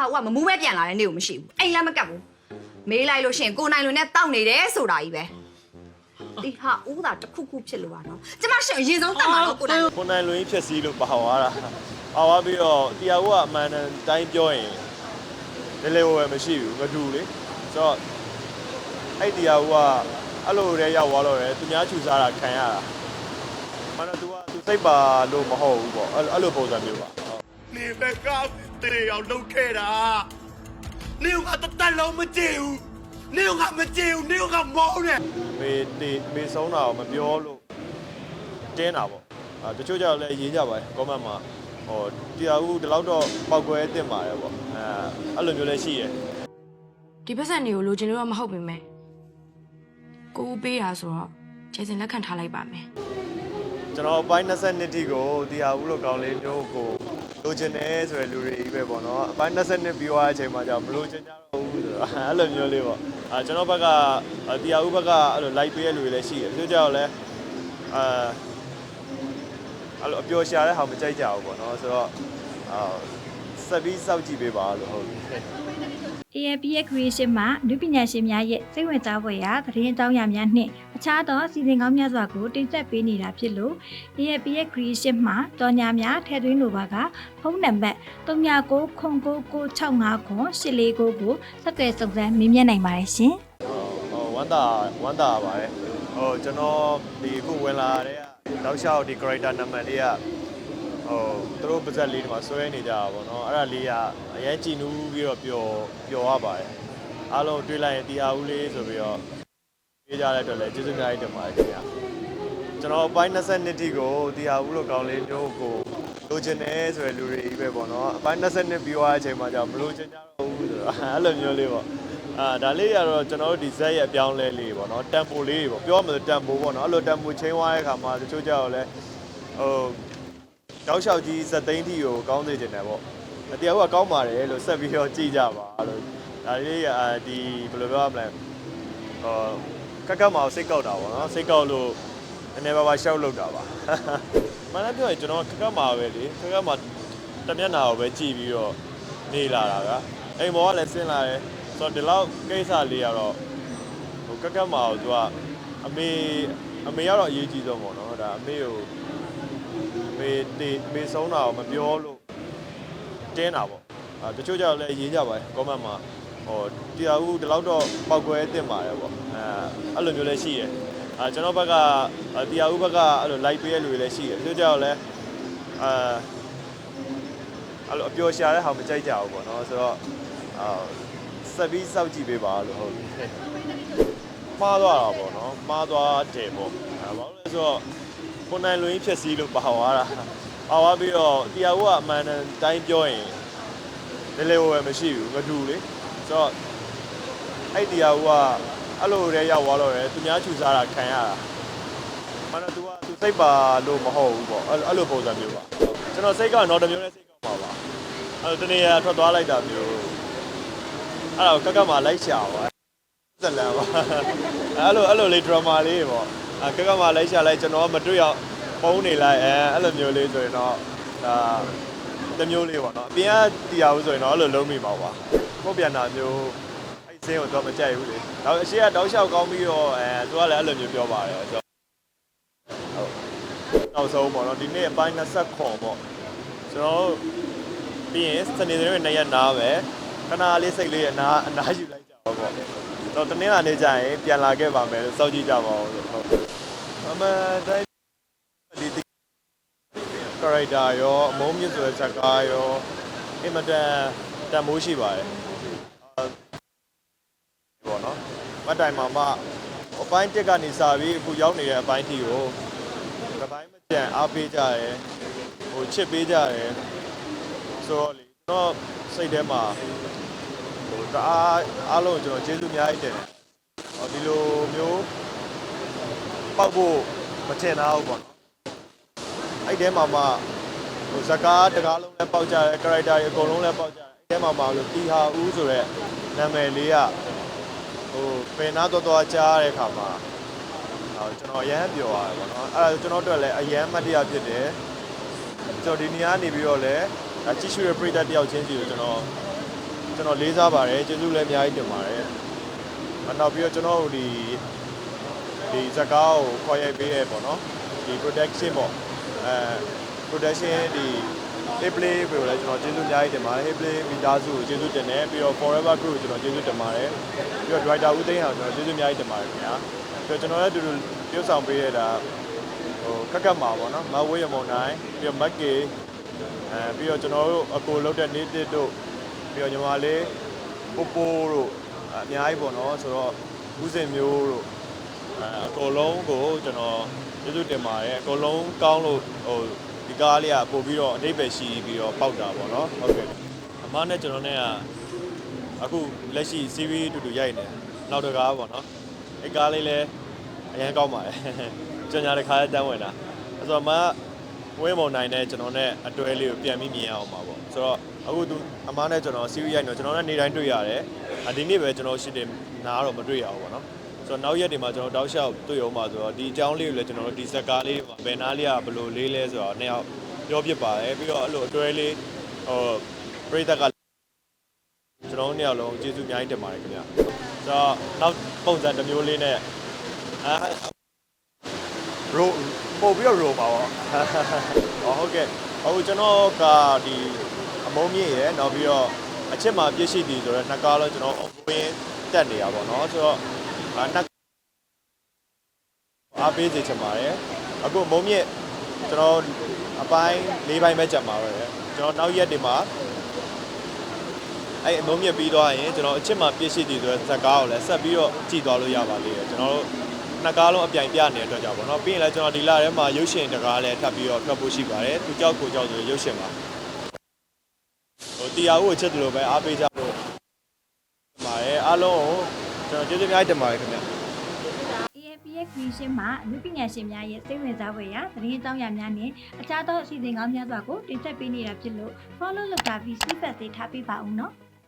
ဟာဦးကမမူးပဲပြန်လာတဲ့နေ့ကိုမရှိဘူးအိမ်လည်းမကပ်ဘူးမေးလိုက်လို့ရှရင်ကိုနိုင်လိုနဲ့တောက်နေတယ်ဆိုတာကြီးပဲဒီဟာဦးသာတစ်ခုခုဖြစ်လို့ပါနော်ကျမရှင်အရင်ဆုံးတတ်မှာတော့ကိုနိုင်ကိုနိုင်လွင်ဖြစ်စည်းလို့ပါသွားတာပါသွားပြီးတော့တရားဦးကအမှန်တန်တိုင်းပြောရင်လေလေဝယ်မရှိဘူးမတူလေဆိုတော့အဲ့တရားဦးကအဲ့လိုတည်းရောက်သွားတော့ရယ်သူများချူစားတာခံရတာမနတူကသူစိတ်ပါလို့မဟုတ်ဘူးပေါ့အဲ့အဲ့လိုပုံစံမျိုးပါဟုတ် နေဘက်ကတေအောင်လုပ်ခဲ့တာနေကတတလုံးမကြည့်ဘူးနေကမကြည့်ဘူးနေကမောင်းတယ်မေတေမေဆုံးတာကိုမပြောလို့တင်းတာပေါ့အာတချို့ကြောင့်လည်းရေးကြပါတယ်ကောမန့်မှာဟောတရားဦးဒီလောက်တော့ပောက်ကွဲတင်ပါတယ်ပေါ့အဲအဲ့လိုမျိုးလည်းရှိရယ်ဒီပတ်စံတွေကိုလိုချင်လို့တော့မဟုတ်ပေမဲ့ကိုဦးပေးတာဆိုတော့ခြေစင်လက်ခံထားလိုက်ပါမယ်ကျွန်တော်အပိုင်း22တိကိုတရားဦးလို့ကောင်းလေးမျိုးကို လိုချင်တယ်ဆိုရယ်လူတွေကြီးပဲပေါ့နော်အပိုင်း22ပြီးသွားတဲ့အချိန်မှာကျတော့မလိုချင်ကြတော့ဘူးဆိုတော့အဲ့လိုမျိုးလေးပေါ့အာကျွန်တော်ဘက်ကတရားဦးဘက်ကအဲ့လို live ပေးရလူတွေလည်းရှိတယ်တချို့ကြောင့်လည်းအာအဲ့လိုအပျော်ရှာတဲ့ဟာမကြိုက်ကြဘူးပေါ့နော်ဆိုတော့အာဆက်ပြီးစောင့်ကြည့်ပေးပါလို့ဟုတ်ပြီ AAP ရဲ့ creation မှာလူပညာရှင်များရဲ့စိတ်ဝင်စားဖွယ်ရာသတင်းအကြောင်းအရာများနှင့်အခြားသောစီစဉ်ကောင်းများစွာကိုတင်ဆက်ပေးနေတာဖြစ်လို့ AAP ရဲ့ creation မှာတော်ညာများထည့်သွင်းလိုပါကဖုန်းနံပါတ်399965ခွန်849ကိုဆက်သွယ်စုံစမ်းမေးမြန်းနိုင်ပါတယ်ရှင်။ဟိုဝမ်းသာဝမ်းသာပါတယ်ဟိုကျွန်တော်ဒီအခုဝင်လာတဲ့တောက်လျှောက်ဒီ character နံပါတ်လေးက ဟိုသူတို့ပါဇက်လေးဒီမှာဆွဲနေကြတာပေါ့နော်အဲ့ဒါလေးကအရင်ကြည်နူးပြီးတော့ပျော်ပျော်ရပါတယ်အားလုံးတွေးလိုက်ရင်တရားဦးလေးဆိုပြီးတော့ပြေးကြတဲ့အတွက်လည်းကျေးဇူးများကြီးတင်ပါတယ်ခင်ဗျာကျွန်တော်အပိုင်း22တိကိုတရားဦးလို့ကောင်းလေးမျိုးကိုလိုချင်တယ်ဆိုရယ်လူတွေကြီးပဲပေါ့နော်အပိုင်း22ပြီးသွားတဲ့အချိန်မှာကျတော့မလိုချင်ကြတော့ဘူးဆိုတော့အဲ့လိုမျိုးလေးပေါ့အာဒါလေးရတော့ကျွန်တော်တို့ဒီဇက်ရဲ့အပြောင်းလဲလေးပေါ့နော်တမ်ပိုလေးပေါ့ပြောရမယ်ဆိုတမ်ပိုပေါ့နော်အဲ့လိုတမ်ပိုချင်းသွားတဲ့အခါမှာတချို့ကြောက်လဲဟို တောက်လျှောက်ကြီးဇက်သိန်းတီကိုကောင်းစေချင်တယ်ပေါ့အတရားကကောင်းပါတယ်လို့ဆက်ပြီးတော့ကြည့်ကြပါလို့ဒါလေးအာဒီဘယ်လိုပြောရမလဲဟောကက်ကက်မောင်စိတ်ကောက်တာပေါ့နော်စိတ်ကောက်လို့နည်းနည်းပါးပါရှောက်လောက်တာပါမှန်တယ်ပြောရင်ကျွန်တော်ကက်ကက်မှာပဲလေကက်ကက်မှာတမျက်နာကိုပဲကြည့်ပြီးတော့နေလာတာကအိမ်ဘောကလည်းဆင်းလာတယ်ဆိုတော့ဒီလောက်ကိစ္စလေးကတော့ဟိုကက်ကက်မာကိုသူကအမေအမေကတော့အရေးကြီးဆုံးပေါ့နော်ဒါအမေကိုအ မေတေအမေဆုံးတာကိုမပြောလို့တင်းတာပေါ့အာတချို့ကြောင့်လည်းရေးကြပါတယ်ကောမန့်မှာဟိုတရားဦးဒီလောက်တော့ပောက်ကွဲတင်ပါတယ်ပေါ့အဲအဲ့လိုမျိုးလည်းရှိရယ်အာကျွန်တော်ဘက်ကတရားဦးဘက်ကအဲ့လို live ပေးရလူတွေလည်းရှိရယ်တချို့ကြောင့်လည်းအာအဲ့လိုအပျော်ရှာတဲ့ဟာမကြိုက်ကြဘူးပေါ့နော်ဆိုတော့အာဆက်ပြီးစောင့်ကြည့်ပေးပါလို့ဟုတ်ပြီမှားသွားတာပေါ့နော်မှားသွားတယ်ပေါ့အဲဘာလို့လဲဆိုတော့ ကိုနိုင်လွင်ဖြစ်စည်းလို့ပါသွားတာပါသွားပြီးတော့တရားဦးကအမှန်တန်တိုင်းပြောရင်လေလေဝယ်မရှိဘူးမတူလေဆိုတော့အဲ့တရားဦးကအဲ့လိုတည်းရောက်သွားတော့ရယ်သူများချူစားတာခံရတာမနတူကသူစိတ်ပါလို့မဟုတ်ဘူးပေါ့အဲ့အဲ့လိုပုံစံမျိုးပါကျွန်တော်စိတ်ကတော့တစ်မျိုးနဲ့စိတ်ကောက်ပါပါအဲ့တနေ့ထွက်သွားလိုက်တာမျိုးအဲ့တော့ကက်ကမှလိုက်ရှာပါဇလန်ပါအဲ့လိုအဲ့လိုလေးဒရမာလေးပေါ့အ ကက်ကမှလိုက်ရှာလိုက်ကျွန်တော်ကမတွေ့ရပုံးနေလိုက်အဲအဲ့လိုမျိုးလေးဆိုရင်တော့ဒါတစ်မျိုးလေးပေါ့နော်အပြင်ကတရားဦးဆိုရင်တော့အဲ့လိုလုံးမိပါပါကိုပြန်တာမျိုးအဲ့စင်းကိုတော့မကြိုက်ဘူးလေနောက်အရှိကတောက်လျှောက်ကောင်းပြီးတော့အဲသူကလည်းအဲ့လိုမျိုးပြောပါတယ်ဆိုတော့ဟုတ်နောက်ဆုံးပေါ့နော်ဒီနေ့အပိုင်း20ခွန်ပေါ့ကျွန်တော်တို့ပြီးရင်စနေနေ့နေ့ရက်နားပဲခဏလေးစိတ်လေးအနာအနာယူလိုက်ကြပါပေါ့တော့တနင်္လာနေ့ကျရင်ပြန်လာခဲ့ပါမယ်လို့စောင့်ကြည့်ကြပါဦးလို့ဟုတ် အမှန်တိုင်းဒီ character ရောအမုန်းမြင့်ဆိုတဲ့ဇာတ်ကားရောအင်မတန်တန်မိုးရှိပါတယ်အာပေါ့နော်မတ်တိုင်မှာမှအပိုင်းတက်ကနေစပြီးအခုရောက်နေတဲ့အပိုင်းထိကိုတစ်ပိုင်းမကြံအားပေးကြရယ်ဟိုချစ်ပေးကြရယ်ဆိုတော့လေကျွန်တော်စိတ်ထဲမှာဟိုတအားအားလုံးကျွန်တော်ကျေးဇူးအများကြီးတင်တယ်ဟောဒီလိုမျိုး ပောက်ဖို့မထင်တာဘူးပေါ့နော်အဲ့ထဲမှာမှဟိုဇကားတကားလုံးလည်းပေါက်ကြတယ် character တွေအကုန်လုံးလည်းပေါက်ကြတယ်အဲ့ထဲမှာမှလို့တီဟာဦးဆိုတဲ့နာမည်လေးကဟိုပင်နာတော်တော်ကြားတဲ့အခါမှာဟိုကျွန်တော်အရန်ပျော်ရတယ်ပေါ့နော်အဲ့ဒါကျွန်တော်တို့လည်းအရန်မတ်တရားဖြစ်တယ်ကျွန်တော်ဒီနေရာနေပြီးတော့လည်းဒါကြည့်ရှုရပြိတ္တတယောက်ချင်းစီကိုကျွန်တော်ကျွန်တော်လေးစားပါတယ်ကျေးဇူးလည်းအများကြီးတင်ပါတယ်အနောက်ပြီးတော့ကျွန်တော်တို့ဒီ ဒီဇကားကိုခေါ်ရိုက်ပေးရပေါ့နော်ဒီ protection ပေါ့အဲ protection ဒီ Hey play ကိုလည်းကျွန်တော်ကျေးဇူးအများကြီးတင်ပါတယ် Hey play မိသားစုကိုကျေးဇူးတင်တယ်ပြီးတော့ forever group ကိုကျွန်တော်ကျေးဇူးတင်ပါတယ်ပြီးတော့ director ဦးသိန်းအောင်ကျွန်တော်ကျေးဇူးအများကြီးတင်ပါတယ်ခင်ဗျာပြီးတော့ကျွန်တော်လည်းအတူတူပြုဆောင်ပေးရတာဟိုခက်ခက်မှာပေါ့နော်မဝေးရမုံနိုင်ပြီးတော့မက်ကေအဲပြီးတော့ကျွန်တော်တို့အကိုလောက်တဲ့နေတစ်တို့ပြီးတော့ညီမလေးပိုပိုတို့အများကြီးပေါ့နော်ဆိုတော့ဦးစင်မျိုးတို့ အဲအကုန်လုံးကိုကျွန်တော်ကျေးဇူးတင်ပါတယ်အကုန်လုံးကောင်းလို့ဟိုဒီကားလေးကပို့ပြီးတော့အတိတ်ပဲရှိပြီးတော့ပေါက်တာပေါ့နော်ဟုတ်ကဲ့အမနဲ့ကျွန်တော်နဲ့ကအခုလက်ရှိ series တူတူရိုက်နေတယ်နောက်တစ်ကားပေါ့နော်အဲကားလေးလည်းအရင်ကောင်းပါတယ်ကျွန်ညာတစ်ခါတန်းဝင်တာအဲဆိုတော့အမဝင်းမုံနိုင်နဲ့ကျွန်တော်နဲ့အတွဲလေးကိုပြန်ပြီးမြင်ရအောင်ပါပေါ့ဆိုတော့အခုသူအမနဲ့ကျွန်တော် series ရိုက်နေတော့ကျွန်တော်နဲ့နေတိုင်းတွေ့ရတယ်အဒီနေ့ပဲကျွန်တော်ရှိတယ်နားတော့မတွေ့ရဘူးပေါ့နော် ဆိုတော့နောက်ရက်တွေမှာကျွန်တော်တောက်လျှောက်တွေ့အောင်ပါဆိုတော့ဒီအကြောင်းလေးကိုလည်းကျွန်တော်တို့ဒီဇက်ကားလေးမှာဘယ်နားလေးကဘယ်လိုလေးလဲဆိုတော့နှစ်ယောက်ပြောပြပါတယ်ပြီးတော့အဲ့လိုအတွဲလေးဟိုပရိသတ်ကကျွန်တော်တို့နှစ်ယောက်လုံးကျေးဇူးအများကြီးတင်ပါတယ်ခင်ဗျာဆိုတော့နောက်ပုံစံတစ်မျိုးလေးနဲ့အာရိုပို့ပြီးတော့ရိုပါပေါ့ဟောဟုတ်ကဲ့အခုကျွန်တော်ကဒီအမုံမြင့်ရယ်နောက်ပြီးတော့အချစ်မှာပြည့်ရှိသည်ဆိုတော့နှစ်ကားလုံးကျွန်တော်အဝင်းတက်နေရပါတော့ဆိုတော့အာ နှစ်အားပေးစေချင်ပါတယ်အခုမုံမြင့်ကျွန်တော်အပိုင်း၄ပိုင်းပဲကြံပါတော့တယ်ကျွန်တော်နောက်ရက်တွေမှာအဲ့အမုံမြင့်ပြီးသွားရင်ကျွန်တော်အချစ်မှာပြည့်ရှိတည်ဆိုတဲ့ဇက်ကားကိုလည်းဆက်ပြီးတော့ကြည့်သွားလို့ရပါသေးတယ်ကျွန်တော်တို့နှစ်ကားလုံးအပြိုင်ပြနေတဲ့အတွက်ကြောင့်ပေါ့နော်ပြီးရင်လည်းကျွန်တော်ဒီလထဲမှာရုပ်ရှင်တကားလည်းထပ်ပြီးတော့ထွက်ဖို့ရှိပါတယ်သူကြောက်ကိုကြောက်ဆိုရုပ်ရှင်ပါဟိုတရားဦးကိုချစ်တယ်လို့ပဲအားပေးကြလို့ပါတယ်အားလုံးကို ကျွန်တော်ကျေးဇူးအများကြီးတင်ပါတယ်ခင်ဗျာ AFPX Creation မှာအမှုပညာရှင်များရဲ့စိတ်ဝင်စားဖွယ်ရာသတင်းအကြောင်းအရာများနဲ့အခြားသောအစီအစဉ်ကောင်းများစွာကိုတင်ဆက်ပေးနေတာဖြစ်လို့ follow လုပ်တာပြီး feedback တွေထားပေးပါဦးနော်။